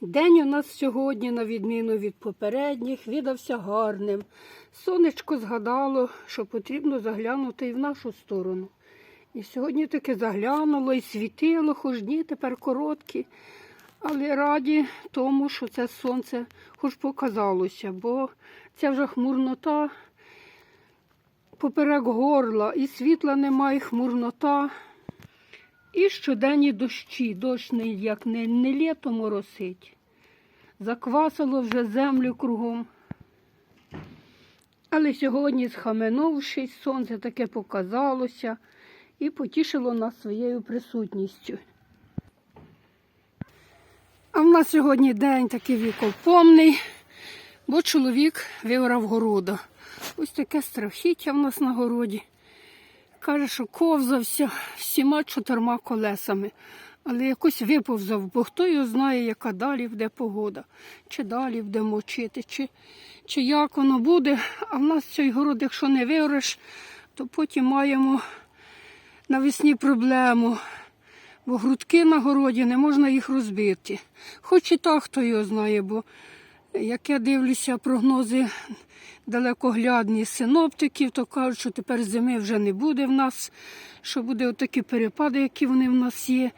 День у нас сьогодні, на відміну від попередніх, видався гарним. Сонечко згадало, що потрібно заглянути і в нашу сторону. І сьогодні таки заглянуло і світило, хоч дні тепер короткі, але раді тому, що це сонце хоч показалося, бо ця вже хмурнота поперек горла, і світла немає, і хмурнота. І щоденні дощі, дощ не, як не, не літо моросить. Заквасило вже землю кругом. Але сьогодні, схаменувшись, сонце таке показалося і потішило нас своєю присутністю. А в нас сьогодні день такий вікопомний, бо чоловік виорав города. Ось таке страхіття в нас на городі. Каже, що ковзався всіма чотирма колесами, але якось виповзав, бо хто його знає, яка далі буде погода, чи далі буде мочити, чи, чи як воно буде. А в нас цей город, якщо не виореш, то потім маємо навесні проблему. Бо грудки на городі не можна їх розбити. Хоч і так хто його знає, бо як я дивлюся прогнози далекоглядні синоптиків, то кажуть, що тепер зими вже не буде в нас, що буде отакі перепади, які вони в нас є.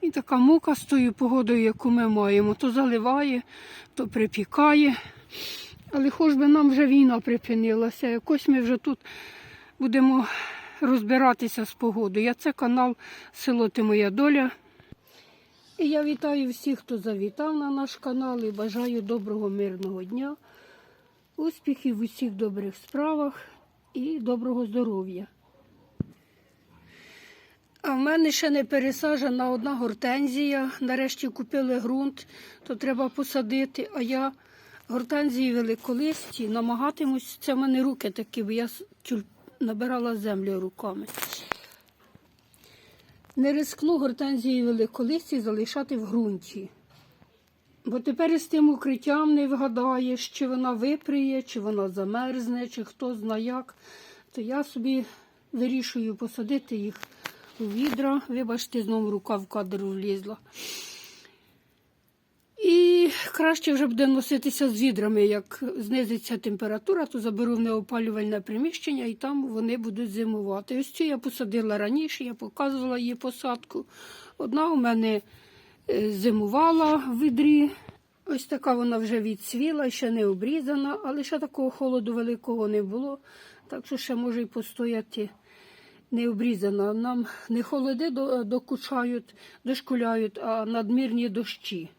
І така мука з тою погодою, яку ми маємо, то заливає, то припікає. Але хоч би нам вже війна припинилася, якось ми вже тут будемо розбиратися з погодою. Я це канал Село Ти Моя Доля. І я вітаю всіх, хто завітав на наш канал і бажаю доброго мирного дня, успіхів в усіх добрих справах і доброго здоров'я. А в мене ще не пересаджена одна гортензія. Нарешті купили ґрунт, то треба посадити. А я гортензії великолисті намагатимусь. Це в мене руки такі, бо я набирала землю руками. Не рискну гортензії великолисті залишати в ґрунті. Бо тепер із тим укриттям не вгадаєш, чи вона виприє, чи вона замерзне, чи хто зна як. То я собі вирішую посадити їх у відра. Вибачте, знову рука в кадр влізла. І краще вже буде носитися з відрами. Як знизиться температура, то заберу в неопалювальне приміщення і там вони будуть зимувати. Ось цю я посадила раніше, я показувала її посадку. Одна у мене е, зимувала в відрі. Ось така вона вже відцвіла, ще не обрізана, але ще такого холоду великого не було. Так що ще може й постояти не обрізана. Нам не холоди докучають, дошкуляють, а надмірні дощі.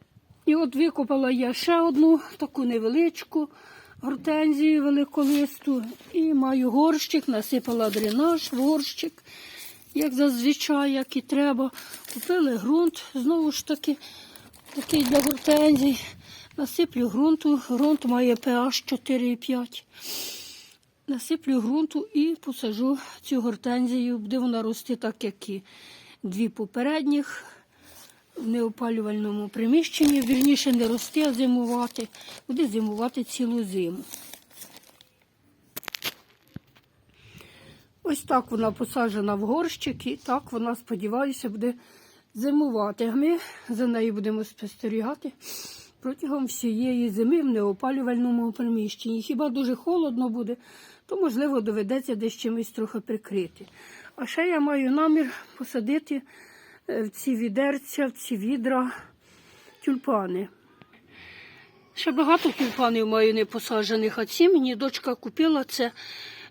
І от викопала я ще одну таку невеличку гортензію великолисту. І маю горщик, насипала дренаж горщик, як зазвичай, як і треба. Купили ґрунт, знову ж таки, такий для гортензій. Насиплю ґрунту, ґрунт має pH 4,5. Насиплю ґрунту і посажу цю гортензію, буде вона рости так, як і дві попередніх в неопалювальному приміщенні. Вірніше не рости, а зимувати. Буде зимувати цілу зиму. Ось так вона посаджена в горщик, і так вона, сподіваюся, буде зимувати. А ми за нею будемо спостерігати протягом всієї зими в неопалювальному приміщенні. Хіба дуже холодно буде, то можливо доведеться десь чимось трохи прикрити. А ще я маю намір посадити в ці відерця, в ці відра тюльпани. Ще багато тюльпанів маю не посаджених, а ці мені дочка купила це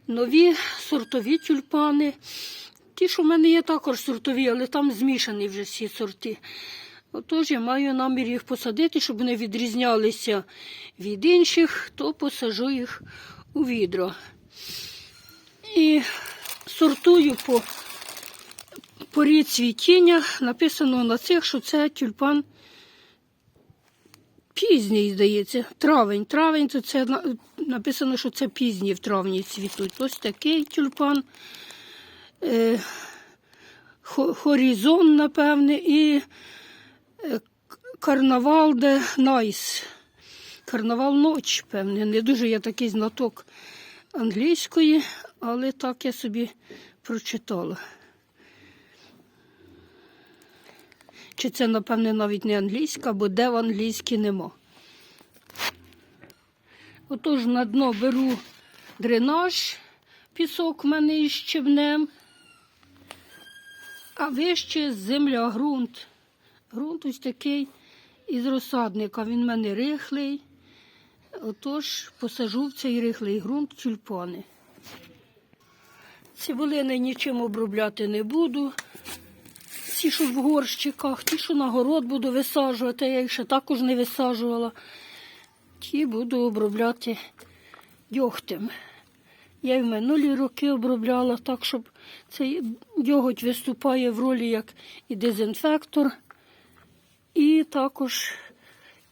нові сортові тюльпани. Ті, що в мене є також сортові, але там змішані вже всі сорти. Отож, я маю намір їх посадити, щоб вони відрізнялися від інших, то посажу їх у відро. І сортую по порі цвітіння. Написано на цих, що це тюльпан пізній, здається, травень. Травень, то це написано, що це пізні в травні цвітуть. Ось такий тюльпан. Е, хорізон, напевне, і е, карнавал де Найс. Карнавал ноч, певне. Не дуже я такий знаток англійської, але так я собі прочитала. Чи це, напевне, навіть не англійська, бо де в англійській нема. Отож на дно беру дренаж, пісок в мене із щебнем, а вище земля, ґрунт. Ґрунт ось такий із розсадника. Він в мене рихлий. Отож посажу в цей рихлий ґрунт тюльпани. Цибулини нічим обробляти не буду. Ті, що в горщиках, ті, що на город буду висаджувати, я їх ще також не висаджувала. Ті буду обробляти дьогтем. Я й в минулі роки обробляла так, щоб цей дьоготь виступає в ролі як і дезінфектор, і також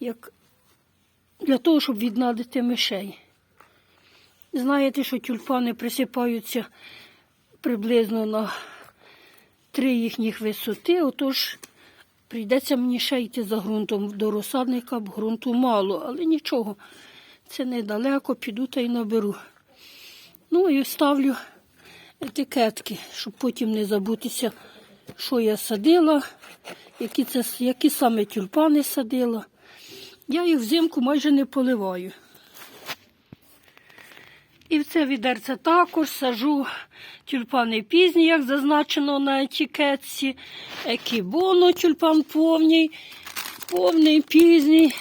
як для того, щоб віднадити мишей. Знаєте, що тюльпани присипаються приблизно на три їхніх висоти, отож прийдеться мені ще йти за ґрунтом до розсадника, бо ґрунту мало, але нічого, це недалеко, піду та й наберу. Ну і ставлю етикетки, щоб потім не забутися, що я садила, які, це, які саме тюльпани садила. Я їх взимку майже не поливаю. І в це відерце також сажу тюльпани пізні, як зазначено на етикетці. Екібоно тюльпан повний, повний, пізній.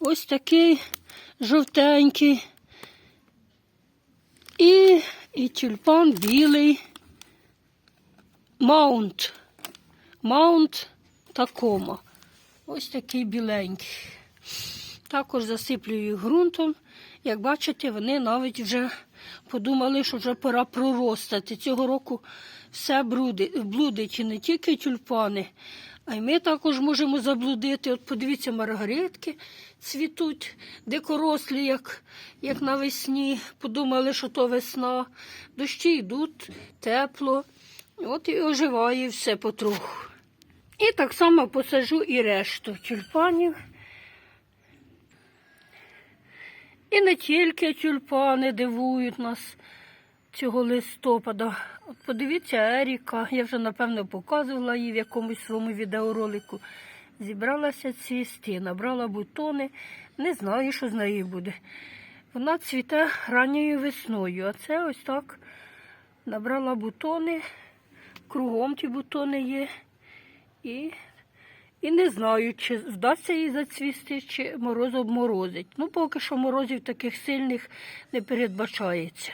Ось такий жовтенький. І, і тюльпан білий. Маунт. Маунт такома. Ось такий біленький. Також засиплю їх ґрунтом. Як бачите, вони навіть вже подумали, що вже пора проростати. Цього року все блудить і не тільки тюльпани, а й ми також можемо заблудити. От подивіться, маргаритки цвітуть, дикорослі, як, як навесні. Подумали, що то весна. Дощі йдуть, тепло. От і оживає все потроху. І так само посажу і решту тюльпанів. І не тільки тюльпани дивують нас цього листопада. От подивіться, Еріка, я вже напевно показувала її в якомусь своєму відеоролику. Зібралася цвісти, набрала бутони, не знаю, що з нею буде. Вона цвіте ранньою весною, а це ось так набрала бутони, кругом ті бутони є. І і не знаю, чи вдасться їй зацвісти, чи мороз обморозить. Ну, поки що морозів таких сильних не передбачається.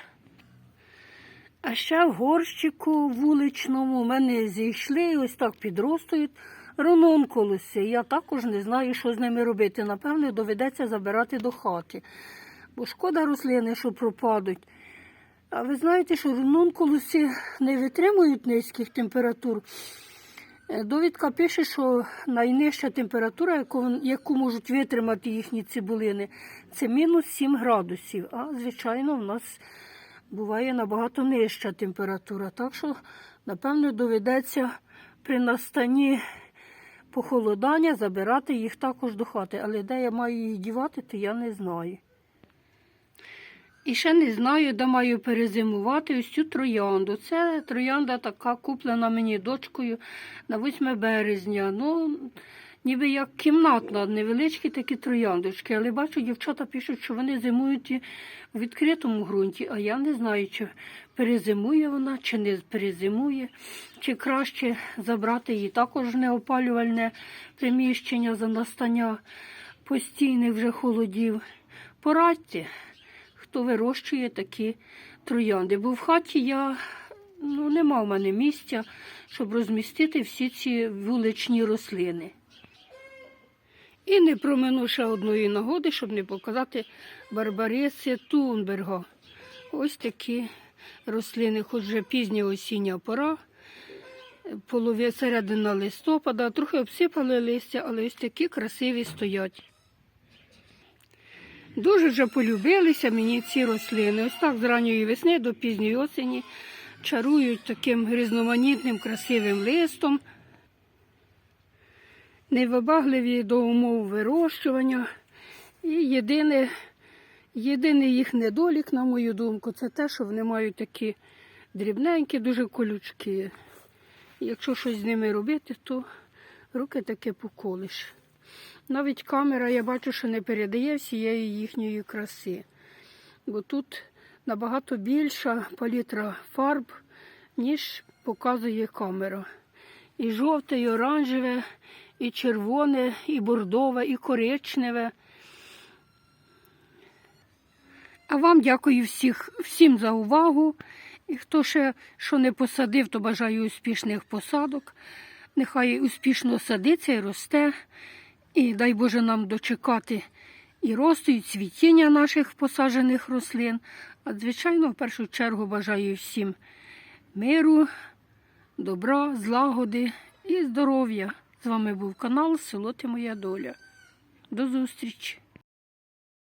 А ще в горщику вуличному мене зійшли, ось так підростають ронункулуси. Я також не знаю, що з ними робити. Напевно, доведеться забирати до хати. Бо шкода рослини, що пропадуть. А ви знаєте, що ронункулуси не витримують низьких температур. Е, Довідка пише, що найнижча температура, яку, яку можуть витримати їхні цибулини, це мінус 7 градусів. А, звичайно, в нас буває набагато нижча температура. Так що, напевно, доведеться при настанні похолодання забирати їх також до хати. Але де я маю їх дівати, то я не знаю. І ще не знаю, де маю перезимувати ось цю троянду. Це троянда така куплена мені дочкою на 8 березня. Ну, ніби як кімнатна, невеличкі такі трояндочки. Але бачу, дівчата пишуть, що вони зимують у відкритому ґрунті, а я не знаю, чи перезимує вона, чи не перезимує, чи краще забрати її також неопалювальне приміщення за настання постійних вже холодів. Порадьте хто вирощує такі троянди. Бо в хаті я ну, нема в мене місця, щоб розмістити всі ці вуличні рослини. І не промину ще одної нагоди, щоб не показати барбариси Тунберга. Ось такі рослини, хоч вже пізня осіння пора, половина середина листопада, трохи обсипали листя, але ось такі красиві стоять. Дуже вже полюбилися мені ці рослини. Ось так з ранньої весни до пізньої осені чарують таким різноманітним красивим листом. Невибагливі до умов вирощування. І єдине, єдиний їх недолік, на мою думку, це те, що вони мають такі дрібненькі, дуже колючки. Якщо щось з ними робити, то руки таке поколиш. Навіть камера, я бачу, що не передає всієї їхньої краси. Бо тут набагато більша палітра фарб, ніж показує камера. І жовте, і оранжеве, і червоне, і бордове, і коричневе. А вам дякую всіх, всім за увагу. І хто ще що не посадив, то бажаю успішних посадок. Нехай успішно садиться і росте. І дай Боже нам дочекати і росту, і цвітіння наших посаджених рослин. А звичайно, в першу чергу бажаю всім миру, добра, злагоди і здоров'я. З вами був канал Село Ти Моя Доля. До зустрічі!